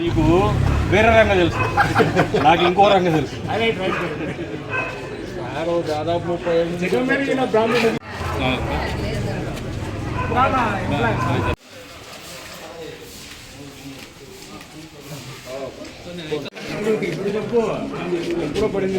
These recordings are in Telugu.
నీకు వేరే రంగం తెలుసు. నాకు ఇంకో రంగం తెలుసు. దాదాపు ముప్పై ఎప్పుడో పడింది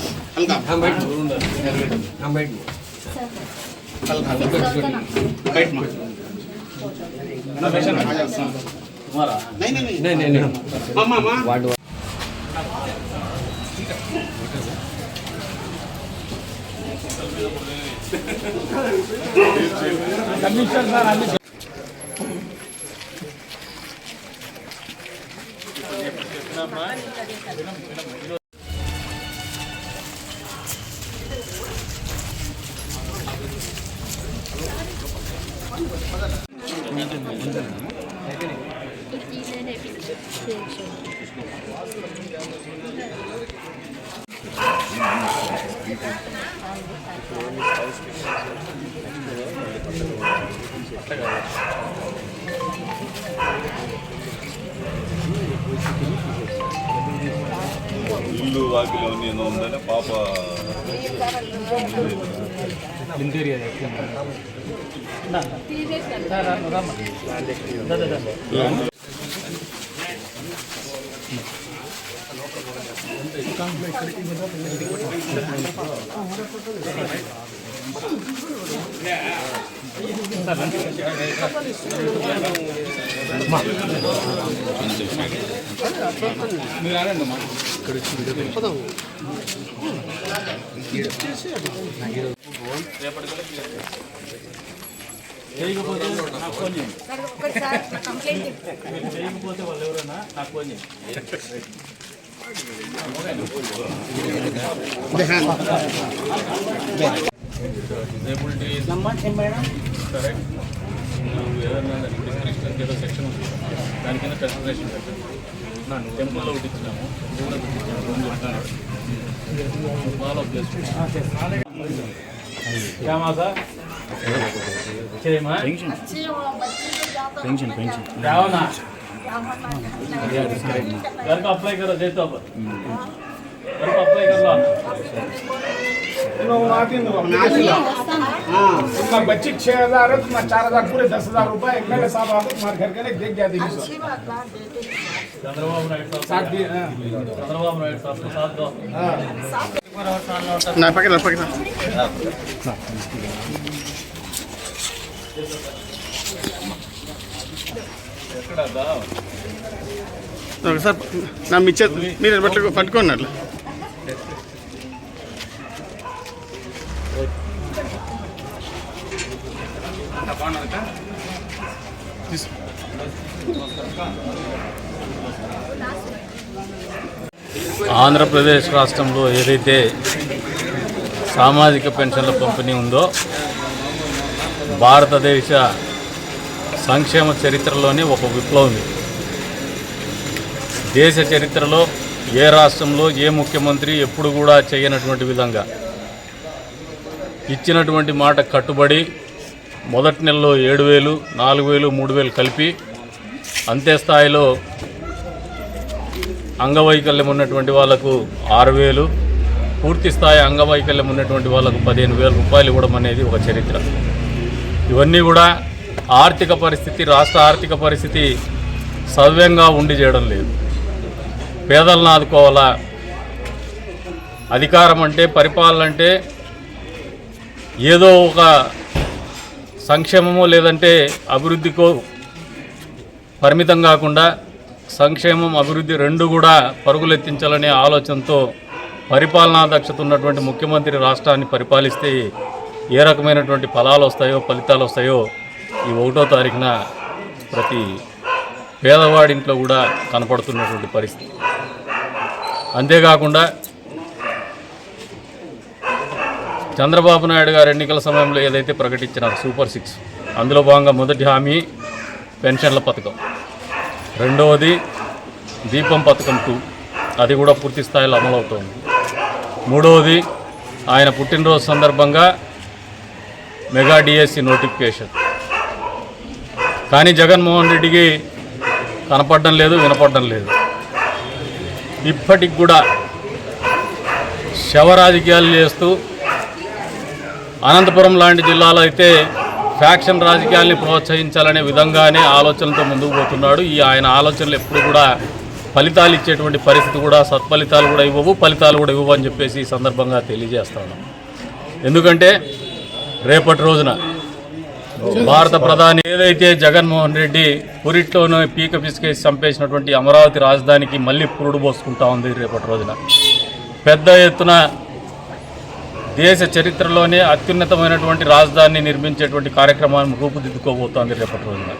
తీసుకుంటారు రెడీ కదా మరి ఇల్లు వాకిలు అన్నీ ఏదో ఉందని పాప రేపటి చేయకపోతే నాకు ఫోన్ చేయండి చేయకపోతే వాళ్ళు ఎవరైనా నాకు ఫోన్ చేయండి రేపుల్టీ కరెక్ట్ నువ్వు ఏదైనా డిస్క్రిప్షన్ ఏదో సెక్షన్ ఉంది దాని కింద కన్సిడరేషన్ పెట్టండి టెంపుల్లో ఒకటి ఇచ్చినాము ఫాలో ఏమా సార్ చేయమా पेंशन पेंशन रावना घर का अप्लाई करो देता पर तुम्हारा बच्ची छह हजार है तुम्हारा चार हजार पूरे दस हजार रुपए एक मेरे साथ आओ तुम्हारे घर के लिए देख जाती है साथ भी हाँ। నా పక్కన నా పక్కన ఒకసారి నా మిచ్చ మీరు పట్టుకో పట్టుకోండి ఆంధ్రప్రదేశ్ రాష్ట్రంలో ఏదైతే సామాజిక పెన్షన్ల పంపిణీ ఉందో భారతదేశ సంక్షేమ చరిత్రలోనే ఒక విప్లవం ఇది. దేశ చరిత్రలో ఏ రాష్ట్రంలో ఏ ముఖ్యమంత్రి ఎప్పుడు కూడా చేయనటువంటి విధంగా ఇచ్చినటువంటి మాట కట్టుబడి మొదటి నెలలో ఏడు వేలు నాలుగు వేలు మూడు వేలు కలిపి అంతే స్థాయిలో అంగవైకల్యం ఉన్నటువంటి వాళ్ళకు ఆరు వేలు పూర్తి స్థాయి అంగవైకల్యం ఉన్నటువంటి వాళ్ళకు పదిహేను వేల రూపాయలు ఇవ్వడం అనేది ఒక చరిత్ర. ఇవన్నీ కూడా ఆర్థిక పరిస్థితి రాష్ట్ర ఆర్థిక పరిస్థితి సవ్యంగా ఉండి చేయడం లేదు. పేదలను ఆదుకోవాలా? అధికారం అంటే పరిపాలన అంటే ఏదో ఒక సంక్షేమమో లేదంటే అభివృద్ధికో పరిమితం కాకుండా సంక్షేమం అభివృద్ధి రెండు కూడా పరుగులెత్తించాలనే ఆలోచనతో పరిపాలనా దక్షత ఉన్నటువంటి ముఖ్యమంత్రి రాష్ట్రాన్ని పరిపాలిస్తే ఏ రకమైనటువంటి ఫలాలు వస్తాయో ఫలితాలు వస్తాయో ఈ ఒకటో తారీఖున ప్రతి పేదవాడింట్లో కూడా కనపడుతున్నటువంటి పరిస్థితి. అంతేకాకుండా చంద్రబాబు నాయుడు గారు ఎన్నికల సమయంలో ఏదైతే ప్రకటించినారు సూపర్ సిక్స్ అందులో భాగంగా మొదటి హామీ పెన్షన్ల పథకం. రెండవది దీపం పథకం టూ అది కూడా పూర్తి స్థాయిలో అమలవుతోంది. మూడవది ఆయన పుట్టినరోజు సందర్భంగా మెగా డిఎస్సి నోటిఫికేషన్. కానీ జగన్మోహన్ రెడ్డికి కనపడడం లేదు వినపడడం లేదు. ఇప్పటికి కూడా శవ రాజకీయాలు చేస్తూ అనంతపురం లాంటి జిల్లాలో అయితే ఫ్యాక్షన్ రాజకీయాల్ని ప్రోత్సహించాలనే విధంగానే ఆలోచనతో ముందుకు పోతున్నాడు. ఈ ఆయన ఆలోచనలు ఎప్పుడు కూడా ఫలితాలు ఇచ్చేటువంటి పరిస్థితి కూడా సత్ఫలితాలు కూడా ఇవ్వవు ఫలితాలు కూడా ఇవ్వవు అని చెప్పేసి ఈ సందర్భంగా తెలియజేస్తాను ఎందుకంటే రేపటి రోజున భారత ప్రధాని ఏదైతే జగన్మోహన్ రెడ్డి పురిట్లోనే పీక పిసికేసి చంపేసినటువంటి అమరావతి రాజధానికి మళ్ళీ పురుడు పోసుకుంటా ఉంది రేపటి రోజున. పెద్ద ఎత్తున దేశ చరిత్రలోనే అత్యున్నతమైనటువంటి రాజధానిని నిర్మించేటువంటి కార్యక్రమాన్ని రూపుదిద్దుకోబోతోంది రేపటి రోజున.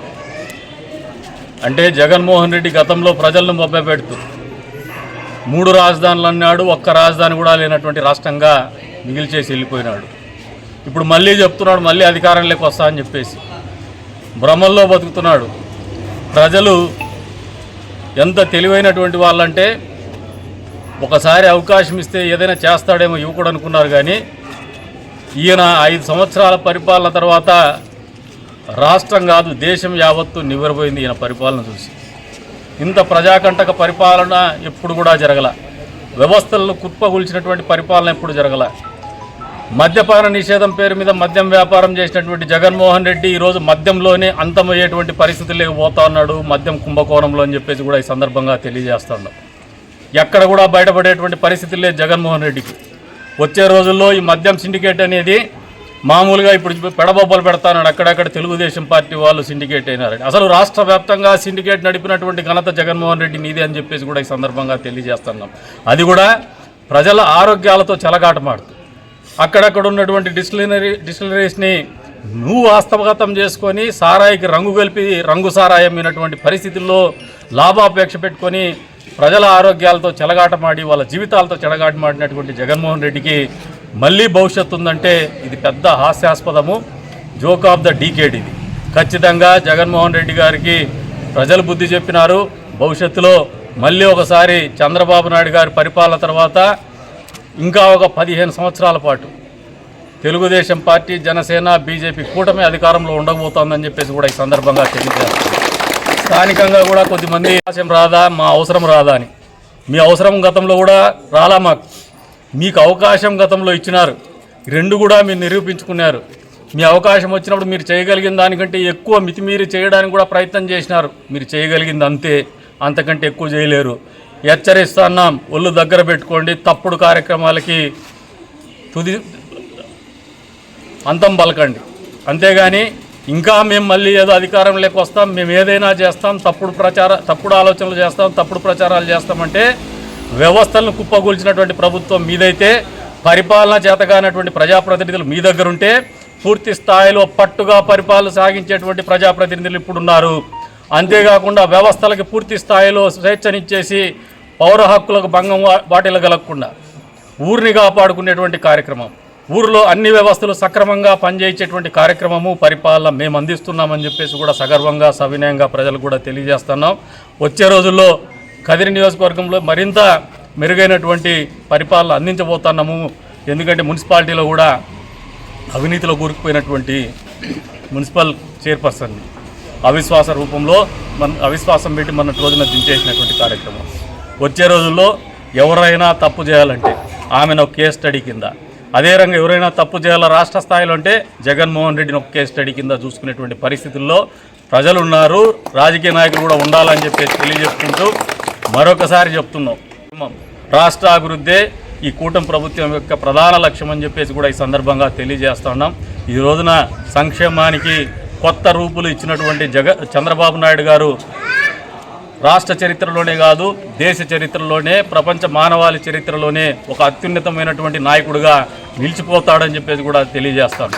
అంటే జగన్మోహన్ రెడ్డి గతంలో ప్రజలను మభ్యపెడుతూ మూడు రాజధానులు అన్నాడు ఒక్క రాజధాని కూడా లేనటువంటి రాష్ట్రంగా మిగిల్చేసి వెళ్ళిపోయినాడు. ఇప్పుడు మళ్ళీ చెప్తున్నాడు మళ్ళీ అధికారంలోకి వస్తా అని చెప్పేసి. భ్రమల్లో బతుకుతున్నాడు. ప్రజలు ఎంత తెలివైనటువంటి వాళ్ళంటే ఒకసారి అవకాశం ఇస్తే ఏదైనా చేస్తాడేమో యువకుడు అనుకున్నారు కానీ ఈయన ఐదు సంవత్సరాల పరిపాలన తర్వాత రాష్ట్రం కాదు దేశం యావత్తు నివ్వరపోయింది ఈయన పరిపాలన చూసి. ఇంత ప్రజాకంటక పరిపాలన ఎప్పుడు కూడా జరగల. వ్యవస్థలను కుప్పగొల్చినటువంటి పరిపాలన ఎప్పుడు జరగల. మద్యపాన నిషేధం పేరు మీద మద్యం వ్యాపారం చేసినటువంటి జగన్మోహన్ రెడ్డి ఈరోజు మద్యంలోనే అంతమయ్యేటువంటి పరిస్థితుల్లోకి పోతా ఉన్నాడు. మద్యం కుంభకోణంలో అని చెప్పేసి కూడా ఈ సందర్భంగా తెలియజేస్తున్నాడు ఎక్కడ కూడా బయటపడేటువంటి పరిస్థితి లేదు జగన్మోహన్ రెడ్డికి. వచ్చే రోజుల్లో ఈ మద్యం సిండికేట్ అనేది మామూలుగా ఇప్పుడు పెడబొబ్బలు పెడతానని అక్కడక్కడ తెలుగుదేశం పార్టీ వాళ్ళు సిండికేట్ అయినారండి అసలు రాష్ట్ర వ్యాప్తంగా సిండికేట్ నడిపినటువంటి ఘనత జగన్మోహన్ రెడ్డి నీదే అని చెప్పేసి కూడా ఈ సందర్భంగా తెలియజేస్తున్నాం. అది కూడా ప్రజల ఆరోగ్యాలతో చెలగాటమాడుతుంది. అక్కడక్కడ ఉన్నటువంటి డిస్టిలరీ డిస్టిలరీస్ని నువ్వు వాస్తవగతం చేసుకొని సారాయికి రంగు కలిపి రంగు సారాయి అమ్మినటువంటి పరిస్థితుల్లో లాభాపేక్ష పెట్టుకొని ప్రజల ఆరోగ్యాలతో చెలగాటమాడి వాళ్ళ జీవితాలతో చెలగాటమాడినటువంటి జగన్మోహన్ రెడ్డికి మళ్ళీ భవిష్యత్తు ఉందంటే ఇది పెద్ద హాస్యాస్పదము. జోక్ ఆఫ్ ద డీకేడ్ ఇది. ఖచ్చితంగా జగన్మోహన్ రెడ్డి గారికి ప్రజలు బుద్ధి చెప్పినారు. భవిష్యత్తులో మళ్ళీ ఒకసారి చంద్రబాబు నాయుడు గారి పరిపాలన తర్వాత ఇంకా ఒక పదిహేను సంవత్సరాల పాటు తెలుగుదేశం పార్టీ జనసేన బీజేపీ కూటమి అధికారంలో ఉండబోతోందని చెప్పేసి కూడా ఈ సందర్భంగా తెలియజేస్తారు స్థానికంగా కూడా కొద్దిమంది అవకాశం రాదా మా అవసరం రాదా అని. మీ అవసరం గతంలో కూడా రాలా మాకు. మీకు అవకాశం గతంలో ఇచ్చినారు. రెండు కూడా మీరు నిరూపించుకున్నారు. మీ అవకాశం వచ్చినప్పుడు మీరు చేయగలిగిన దానికంటే ఎక్కువ మితిమీరి చేయడానికి కూడా ప్రయత్నం చేసినారు. మీరు చేయగలిగింది అంతే. అంతకంటే ఎక్కువ చేయలేరు. హెచ్చరిస్తున్నాం ఒళ్ళు దగ్గర పెట్టుకోండి. తప్పుడు కార్యక్రమాలకి తుది అంతం పలకండి. అంతేగాని ఇంకా మేము మళ్ళీ ఏదో అధికారంలోకి వస్తాం. మేము ఏదైనా చేస్తాం. తప్పుడు ప్రచార తప్పుడు ఆలోచనలు చేస్తాం. తప్పుడు ప్రచారాలు చేస్తామంటే వ్యవస్థలను కుప్పగూల్చినటువంటి ప్రభుత్వం మీదైతే పరిపాలన చేతగానటువంటి ప్రజాప్రతినిధులు మీ దగ్గర ఉంటే పూర్తి స్థాయిలో పట్టుగా పరిపాలన సాగించేటువంటి ప్రజాప్రతినిధులు ఇప్పుడున్నారు. అంతేకాకుండా వ్యవస్థలకి పూర్తి స్థాయిలో స్వేచ్ఛనిచ్చేసి పౌర హక్కులకు భంగం వా- కలగకుండా ఊరిని కాపాడుకునేటువంటి కార్యక్రమం. ఊరిలో అన్ని వ్యవస్థలు సక్రమంగా పనిచేసేటువంటి కార్యక్రమము పరిపాలన మేము అందిస్తున్నామని చెప్పేసి కూడా సగర్వంగా సవినయంగా ప్రజలకు కూడా తెలియజేస్తున్నాం. వచ్చే రోజుల్లో కదిరి నియోజకవర్గంలో మరింత మెరుగైనటువంటి పరిపాలన అందించబోతున్నాము. ఎందుకంటే మున్సిపాలిటీలో కూడా అవినీతిలో కూరుకుపోయినటువంటి మున్సిపల్ చైర్పర్సన్ అవిశ్వాస రూపంలో మన అవిశ్వాసం పెట్టి మన రోజున దించేసినటువంటి కార్యక్రమం. వచ్చే రోజుల్లో ఎవరైనా తప్పు చేయాలంటే ఆమెను ఒక కేస్ స్టడీ కింద. అదే రంగం ఎవరైనా తప్పు చేయాలా రాష్ట్ర స్థాయిలో అంటే జగన్మోహన్ రెడ్డిని ఒక కేస్ స్టడీ కింద చూసుకునేటువంటి పరిస్థితుల్లో ప్రజలు ఉన్నారు రాజకీయ నాయకులు కూడా ఉండాలని చెప్పేసి తెలియజెప్పుకుంటూ మరొకసారి చెప్తున్నాం. రాష్ట్ర అభివృద్ధే ఈ కూటమి ప్రభుత్వం యొక్క ప్రధాన లక్ష్యం అని చెప్పేసి కూడా ఈ సందర్భంగా తెలియజేస్తున్నాం. ఈ రోజున సంక్షేమానికి కొత్త రూపులు ఇచ్చినటువంటి జగ చంద్రబాబు నాయుడు గారు రాష్ట్ర చరిత్రలోనే కాదు దేశ చరిత్రలోనే ప్రపంచ మానవాళి చరిత్రలోనే ఒక అత్యున్నతమైనటువంటి నాయకుడిగా నిలిచిపోతాడని చెప్పేసి కూడా తెలియజేస్తాను.